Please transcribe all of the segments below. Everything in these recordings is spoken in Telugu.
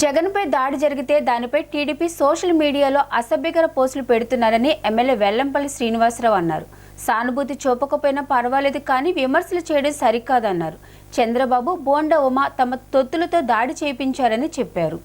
జగన్పై దాడి జరిగితే దానిపై టీడీపీ సోషల్ మీడియాలో అసభ్యకర పోస్టులు పెడుతున్నారని ఎమ్మెల్యే వెల్లంపల్లి శ్రీనివాసరావు అన్నారు. సానుభూతి చూపకపోయినా పర్వాలేదు కానీ విమర్శలు చేయడం సరికాదన్నారు. చంద్రబాబు బోండా ఉమా తమ తొత్తులతో దాడి చేయించారని చెప్పారు.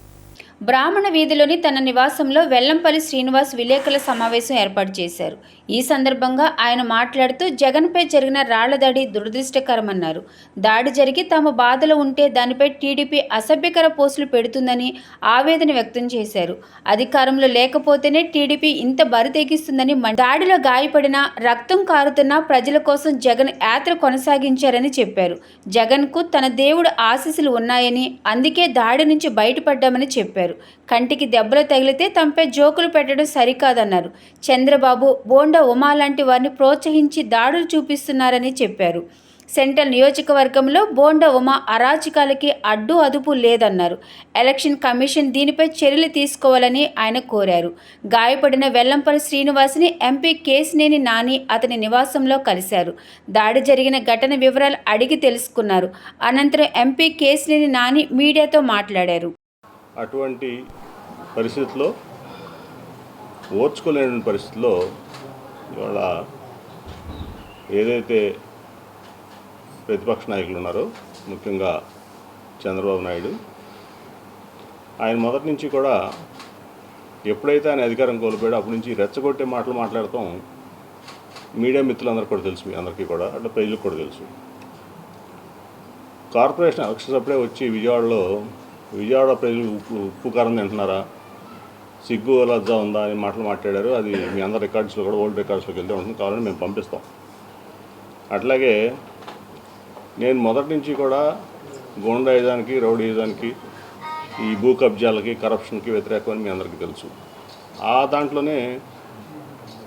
బ్రాహ్మణ వీధిలోని తన నివాసంలో వెల్లంపల్లి శ్రీనివాస్ విలేకరుల సమావేశం ఏర్పాటు చేశారు. ఈ సందర్భంగా ఆయన మాట్లాడుతూ జగన్పై జరిగిన రాళ్ళ దాడి దురదృష్టకరమన్నారు. దాడి జరిగి తమ బాధలు ఉంటే దానిపై టీడీపీ అసభ్యకర పోస్టులు పెడుతుందని ఆవేదన వ్యక్తం చేశారు. అధికారంలో లేకపోతేనే టీడీపీ ఇంత బరితెగిస్తుందని దాడిలో గాయపడిన రక్తం కారుతున్న ప్రజల కోసం జగన్ యాత్ర కొనసాగించారని చెప్పారు. జగన్కు తన దేవుడు ఆశీస్సులు ఉన్నాయని అందుకే దాడి నుంచి బయటపడ్డామని చెప్పారు. కంటికి దెబ్బలు తగిలితే తమపై జోకులు పెట్టడం సరికాదన్నారు. చంద్రబాబు బోండా ఉమా లాంటి వారిని ప్రోత్సహించి దాడులు చూపిస్తున్నారని చెప్పారు. సెంట్రల్ నియోజకవర్గంలో బోండా ఉమా అరాచకాలకి అడ్డు అదుపు లేదన్నారు. ఎలక్షన్ కమిషన్ దీనిపై చర్యలు తీసుకోవాలని ఆయన కోరారు. గాయపడిన వెల్లంపల్లి శ్రీనివాస్ని ఎంపీ కేసినేని నాని అతని నివాసంలో కలిశారు. దాడి జరిగిన ఘటన వివరాలు అడిగి తెలుసుకున్నారు. అనంతరం ఎంపీ కేసినేని నాని మీడియాతో మాట్లాడారు. అటువంటి పరిస్థితిలో ఓర్చుకోలేని పరిస్థితిలో ఇవాళ ఏదైతే ప్రతిపక్ష నాయకులు ఉన్నారో ముఖ్యంగా చంద్రబాబు నాయుడు ఆయన మొదటి నుంచి కూడా ఎప్పుడైతే ఆయన అధికారం కోల్పోయాడో అప్పటి నుంచి రెచ్చగొట్టే మాటలు మాట్లాడతాం మీడియా మిత్రులందరికీ కూడా తెలుసు మీ అందరికీ కూడా అట్లా ప్రజలకు కూడా తెలుసు. కార్పొరేషన్ ఎలక్షన్స్ అప్పుడే వచ్చి విజయవాడలో విజయవాడ ప్రజలు ఉప్పు ఉప్పు కారం తింటున్నారా? సిగ్గు లజ్జా ఉందా అని మాటలు మాట్లాడారు. అది మీ అందరి రికార్డ్స్లో కూడా ఓల్డ్ రికార్డ్స్లోకి వెళ్తే ఉంటుంది కావాలని మేము పంపిస్తాం. అట్లాగే నేను మొదటి నుంచి కూడా గోండాయుధానికి రౌడీయుధానికి ఈ భూ కబ్జాలకి కరప్షన్కి వ్యతిరేకమని మీ అందరికీ తెలుసు. ఆ దాంట్లోనే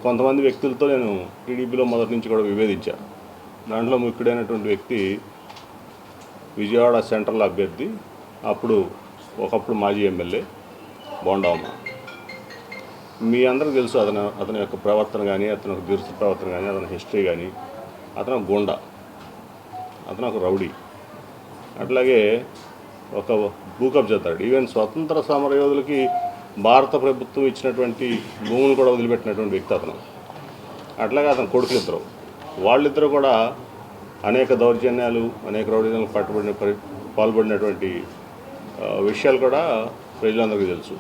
కొంతమంది వ్యక్తులతో నేను టీడీపీలో మొదటి నుంచి కూడా విభేదించాను. దాంట్లో ముఖ్యుడైనటువంటి వ్యక్తి విజయవాడ సెంట్రల్ అభ్యర్థి అప్పుడు ఒకప్పుడు మాజీ ఎమ్మెల్యే బోండవమ్మ మీ అందరికీ తెలుసు అతను అతని యొక్క ప్రవర్తన కానీ అతని యొక్క దురుసు ప్రవర్తన కానీ అతని హిస్టరీ కానీ అతను ఒక అతను ఒక రౌడీ. అట్లాగే ఒక భూకప్ చేస్తాడు ఈవెన్ స్వతంత్ర సమరయోధులకి భారత ప్రభుత్వం ఇచ్చినటువంటి భూములు కూడా వదిలిపెట్టినటువంటి వ్యక్తి అతను. అట్లాగే అతని కొడుకులు ఇద్దరు వాళ్ళిద్దరూ కూడా అనేక దౌర్జన్యాలు అనేక రౌడీలకు పట్టుబడిన పరి పాల్పడినటువంటి విషయాలు కూడా ప్రజలందరికీ తెలుసు.